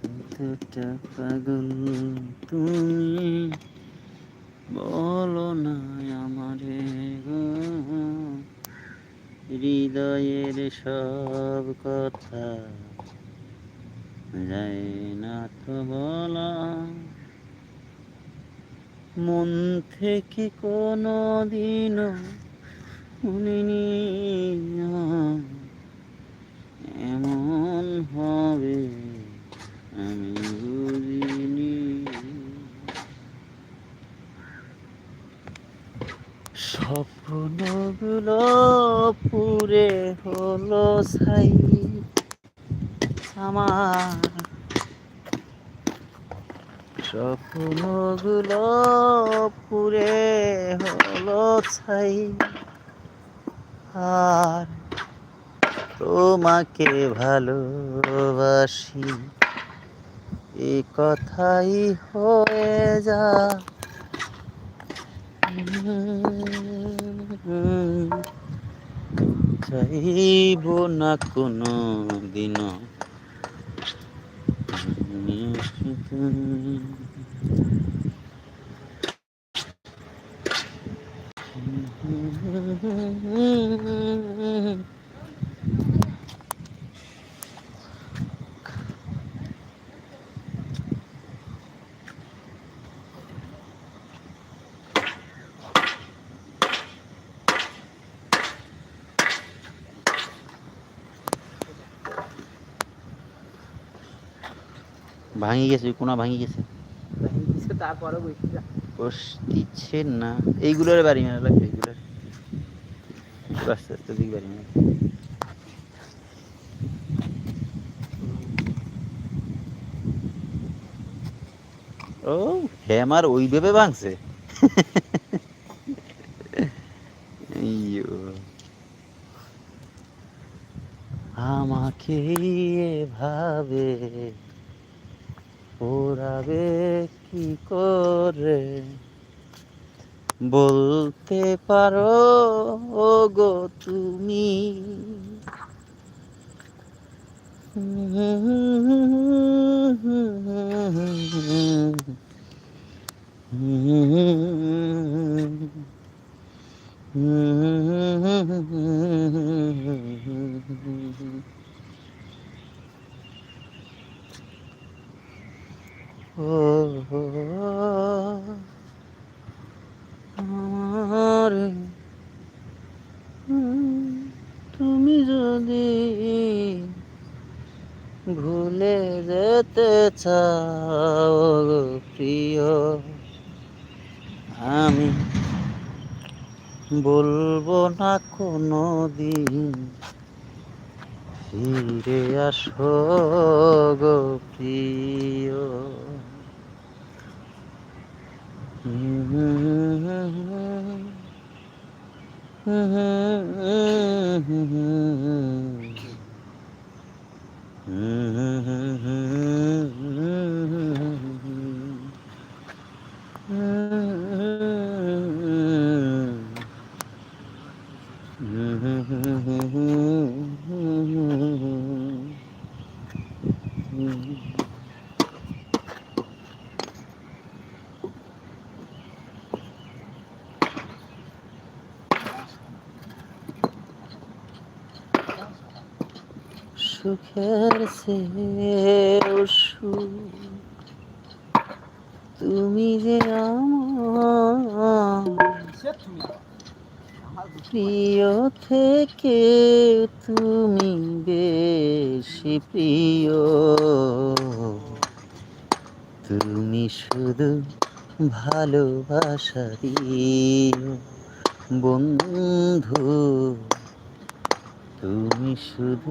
কতটা পাগল তুমি বলো না আমারে হৃদয়ের সব কথা যায় না তো বলা, মন থেকে কোনো দিনও শুনিনি এমন হবে, আমি বুঝিনি। স্বপ্নগুলো পুরে হলো ছাই আমার স্বপ্নগুলো পুরে হলো ছাই। আর তোমাকে ভালোবাসি এ কথাই হয়ে যা। চাইব না কোনো দিনও ভাঙি গেছে কোনা ভাঙি গেছে তারপরে বুঝছিলাম কোষ দিচ্ছে না। এইগুলোর বাড়ি মেলা লাগবে, এইগুলোর। আস্তে আস্তে দিক বাড়ি মেলা ও হ্যামার ওইভাবে ভাঙছে। পোড়াবে কি করে বলতে পারো? ও গো তুমি। আমার তুমি যদি ভুলে যেতে চাও প্রিয়, আমি বলব না কোনো দিন ফিরে আসো গো প্রিয়। সুখের সুখ। তুমি যে প্রিয় থেকে তুমি বেশি প্রিয়। তুমি শুধু ভালোবাসা দিও বন্ধু। তুমি শুধু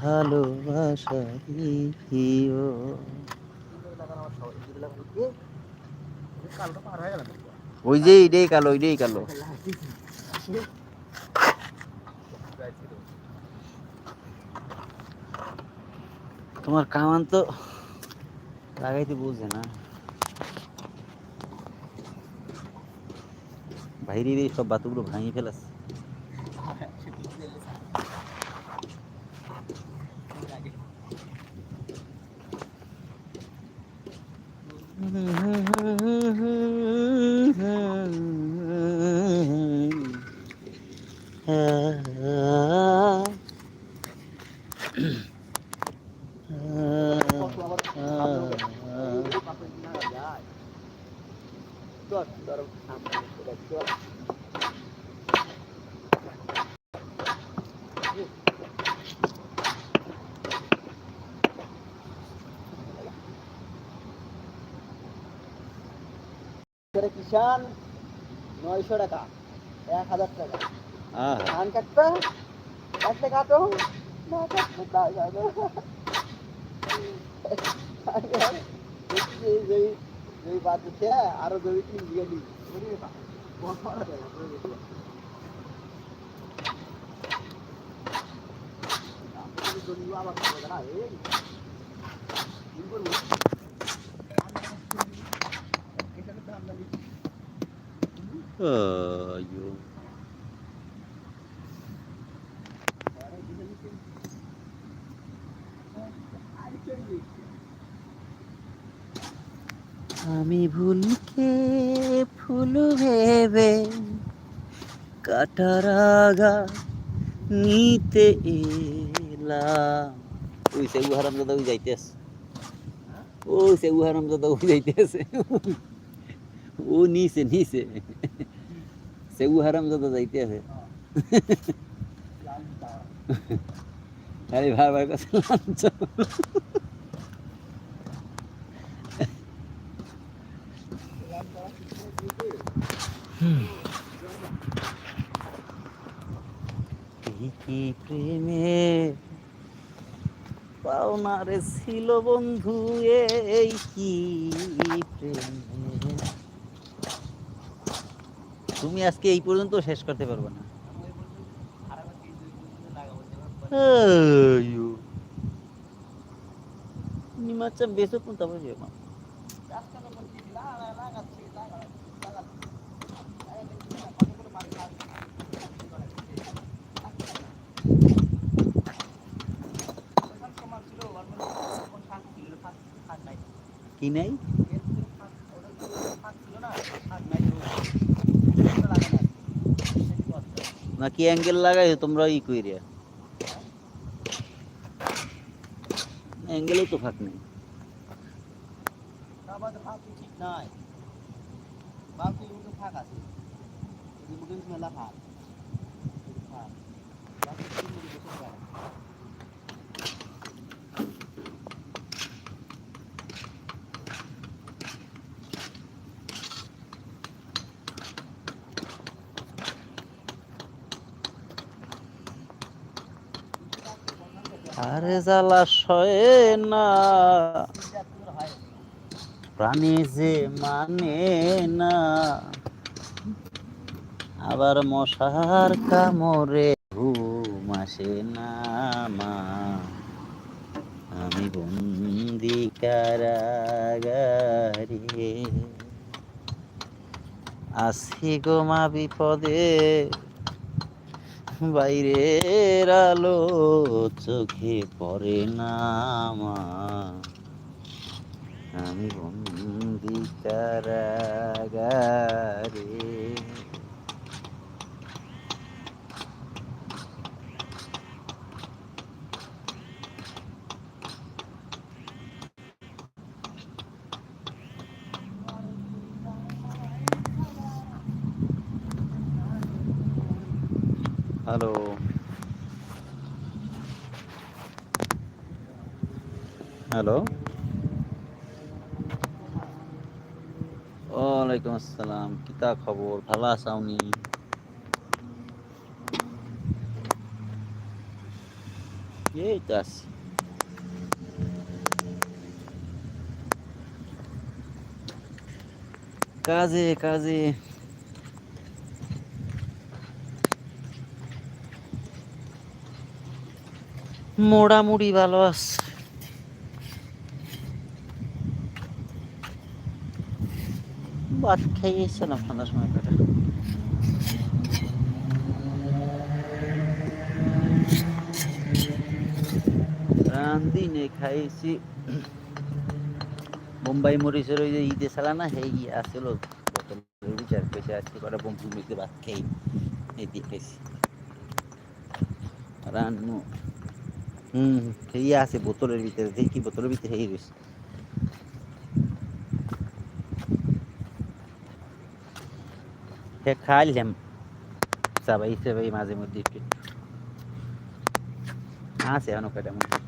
ভালোবাসা দিও। ওই যে এইটাই কালো ওইটাই কালো। তোমার কামান তো লাগাইতে বুঝে না। বাইরে সব বাতুগুলো ভাঙিয়ে ফেলাস Mm-hmm. কিষান নয়শো টাকা এক হাজার টাকা। ধান কাটবে কাটতে কাটো না কাটতে তাই বাদ দিচ্ছে আরও জমি তিন বিঘা দিই আবার না এই কি করব এখানে ধান লাগি আমি ভুলকে ফুল ভেবে কাটার আগা নিতে এলাম। ওই সেউ হারাম দাদা ওই যাইতেস ওই সেউ হারাম দাদা ওই যাইতে যাইতেছে। ও নিচে নিচে সেউ হারাম দাদা যাইতে আছে। আরে ভাই ভাই কাছে লাঞ্চ প্রেমে? ছিল বন্ধু, এই কি প্রেমে? তুমি আজকে এই পর্যন্ত শেষ করতে পারবে না। নিমাচা বেসো কোন তারপরে কি না কি অ্যাঙ্গেল লাগাই তোমরা ই কইরিয়া অ্যাঙ্গেলেও তো ফাঁক নেই। ঠিক নয় বাকি ফাঁক আছে মুখে মেলা ফাঁক ফাঁক বাকি তিন মুখে বেশি ফাঁক আরে জ্বালা সয়ে না। প্রাণী যে মানে না। আবার মশার কামড়ে ঘুম আসে না মা। আমি বন্দি কারাগারে আসি গো মা বিপদে। বাইরের আলো চোখে পড়ে না আমি বন্দি কারাগারে হ্যালো হ্যালো ওয়ালাইকুম আসসালাম। কিতা খবর? ভালো আসাওনি এই তো আছি। কাজে কাজে। মোটামুটি ভালো আছে। ভাত খাইয়ে এসেছিলাম সন্ধ্যার সময় করে রান্দিনে খাইছি। বোম্বাই মরিচের ওই যে ঈদে সালা না, সেই বোতলের বিচার পেয়েছে আজকে কটা বোম্বুর মধ্যে ভাত খাই। এই দিয়ে খাইছি। রান্নু। হুম সেই আছে বোতলের ভিতরে দেখি বোতলের ভিতরে সেই রয়েছে সে খাইলাম সবাই সবাই মাঝে মধ্যে একটু আছে এখনো কটা মধ্যে